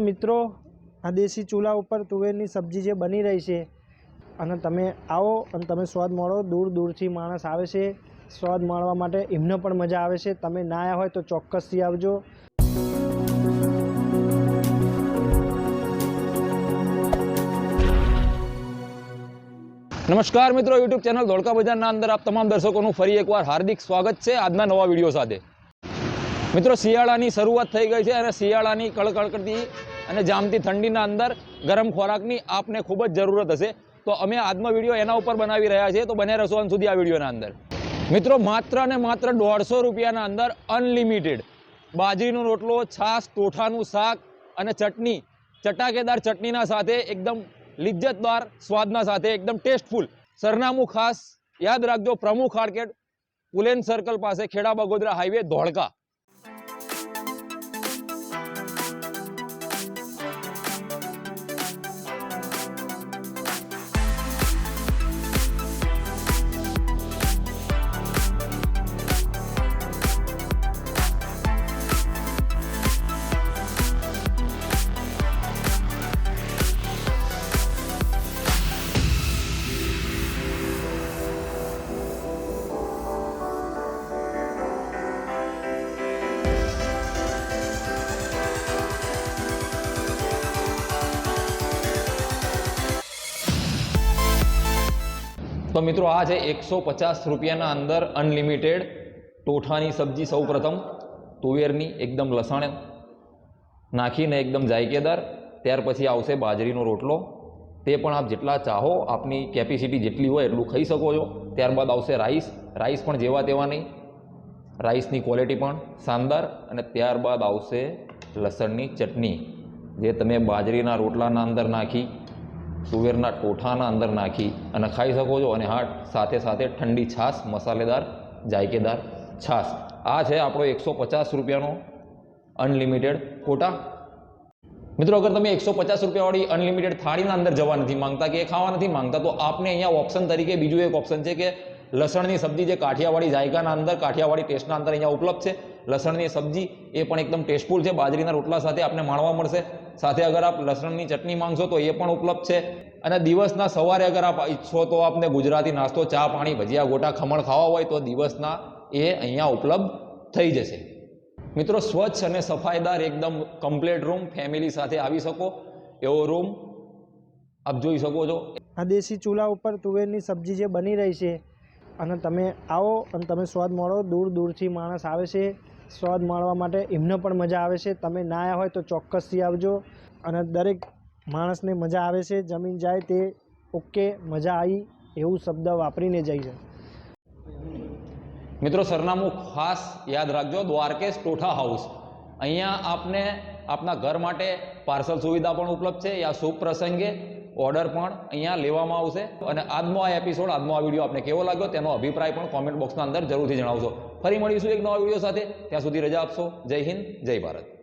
મિત્રો, આ દેશી ચૂલા ઉપર તુવેરની સબ્જી જે બની રહી છે, અને તમે આવો અને તમે સ્વાદ મળો દૂર દૂરથી માણસ આવે છે, સ્વાદ માણવા માટે એમને પણ મજા આવે છે. તમે ના આવ્યા હોય તો ચોક્કસથી આવજો. નમસ્કાર મિત્રો યુટ્યુબ ચેનલ ધોળકા બજારના અંદર આપ તમામ દર્શકોનું ફરી એકવાર હાર્દિક સ્વાગત છે આજના નવા વીડિયો સાથે. મિત્રો, શિયાળાની શરૂઆત થઈ ગઈ છે અને શિયાળાની કળકળતી અને જામતી ઠંડીના અંદર ગરમ ખોરાકની આપને ખૂબ જ જરૂરત હશે. તો અમે આજનો વીડિયો એના ઉપર બનાવી રહ્યા છીએ. તો બને રહેશો અંત સુધી આ વિડીયોના અંદર. મિત્રો, માત્ર ને માત્ર દોઢસો રૂપિયાના અંદર અનલિમિટેડ બાજરીનો રોટલો, છાશ, ટોઠાનું શાક અને ચટણી, ચટાકેદાર ચટણીના સાથે એકદમ લિજ્જતદાર સ્વાદના સાથે એકદમ ટેસ્ટફુલ. સરનામું ખાસ યાદ રાખજો, પ્રમુખ માર્કેટ પુલેન સર્કલ પાસે ખેડા બગોદરા હાઈવે, ધોળકા. તો મિત્રો આ છે એકસો પચાસ રૂપિયાના અંદર અનલિમિટેડ ટોઠાની સબ્જી સૌ પ્રથમ તુવેરની એકદમ લસણ નાખીને એકદમ જાયકેદાર, ત્યાર પછી આવશે બાજરીનો રોટલો. તે પણ આપ જેટલા ચાહો, આપની કેપેસિટી જેટલી હોય એટલું ખાઈ શકો છો. ત્યારબાદ આવશે રાઈસ રાઈસ પણ જેવા તેવા નહીં રાઈસની ક્વોલિટી પણ શાનદાર અને ત્યારબાદ આવશે લસણની ચટણી, જે તમે બાજરીના રોટલાના અંદર નાખી તુવેરના ટોઠાના અંદર નાખી અને ખાઈ શકો છો અને હા, સાથે સાથે ઠંડી છાશ, મસાલેદાર, જાયકેદાર છાશ. આ છે આપણો એકસો પચાસ રૂપિયાનો અનલિમિટેડ કોટા. મિત્રો, અગર તમે એકસો પચાસ રૂપિયાવાળી અનલિમિટેડ થાળીના અંદર જવા નથી માંગતા કે એ ખાવા નથી માંગતા, તો આપને અહીંયા ઓપ્શન તરીકે બીજું એક ઓપ્શન છે કે લસણની સબ્જી જે કાઠિયાવાડી જાયકાના અંદર, કાઠિયાવાડી ટેસ્ટના અંદર અહીંયા ઉપલબ્ધ છે. લસણની સબ્જી એ પણ એકદમ ટેસ્ટફુલ છે. બાજરીના રોટલા સાથે આપને માણવા મળશે. સાથે અગર આપ લસણની ચટણી માંગશો તો એ પણ ઉપલબ્ધ છે. અને દિવસના સવારે અગર આપ ઈચ્છો તો આપને ગુજરાતી નાસ્તો, ચા, પાણી, ભજીયા, ગોટા, ખમણ ખાવા હોય તો દિવસના એ અહીંયા ઉપલબ્ધ થઈ જશે. મિત્રો, સ્વચ્છ અને સફાઈદાર એકદમ કમ્પ્લેટ રૂમ ફેમિલી સાથે આવી શકો. એવો રૂમ આપ જોઈ શકો છો. આ દેશી ચૂલા ઉપર તુવેરની સબ્જી જે બની રહી છે, અને તમે આવો અને તમે સ્વાદ મળો દૂર દૂરથી માણસ આવે છે. સ્વાદ માણવા માટે એમને પણ મજા આવે છે. તમે ના આવ્યા હોય તો ચોક્કસથી આવજો. અને દરેક માણસને મજા આવે છે. જમીન જાય તે ઓકે, મજા આવી એવું શબ્દ વાપરીને જાય છે. મિત્રો, સરનામું ખાસ યાદ રાખજો. દ્વારકેશ ટોઠા હાઉસ. અહીંયા આપને આપના ઘર માટે પાર્સલ સુવિધા પણ ઉપલબ્ધ છે. યા શુભ પ્રસંગે ઓર્ડર પણ અહીંયા લેવામાં આવશે. અને આજનો આ એપિસોડ આજનો આ વીડિયો આપને કેવો લાગ્યો તેનો અભિપ્રાય પણ કોમેન્ટ બોક્સના અંદર જરૂરથી જણાવશો ફરી મળીશું એક નવા વીડિયો સાથે. ત્યાં સુધી રજા આપશો. જય હિન્દ, જય ભારત.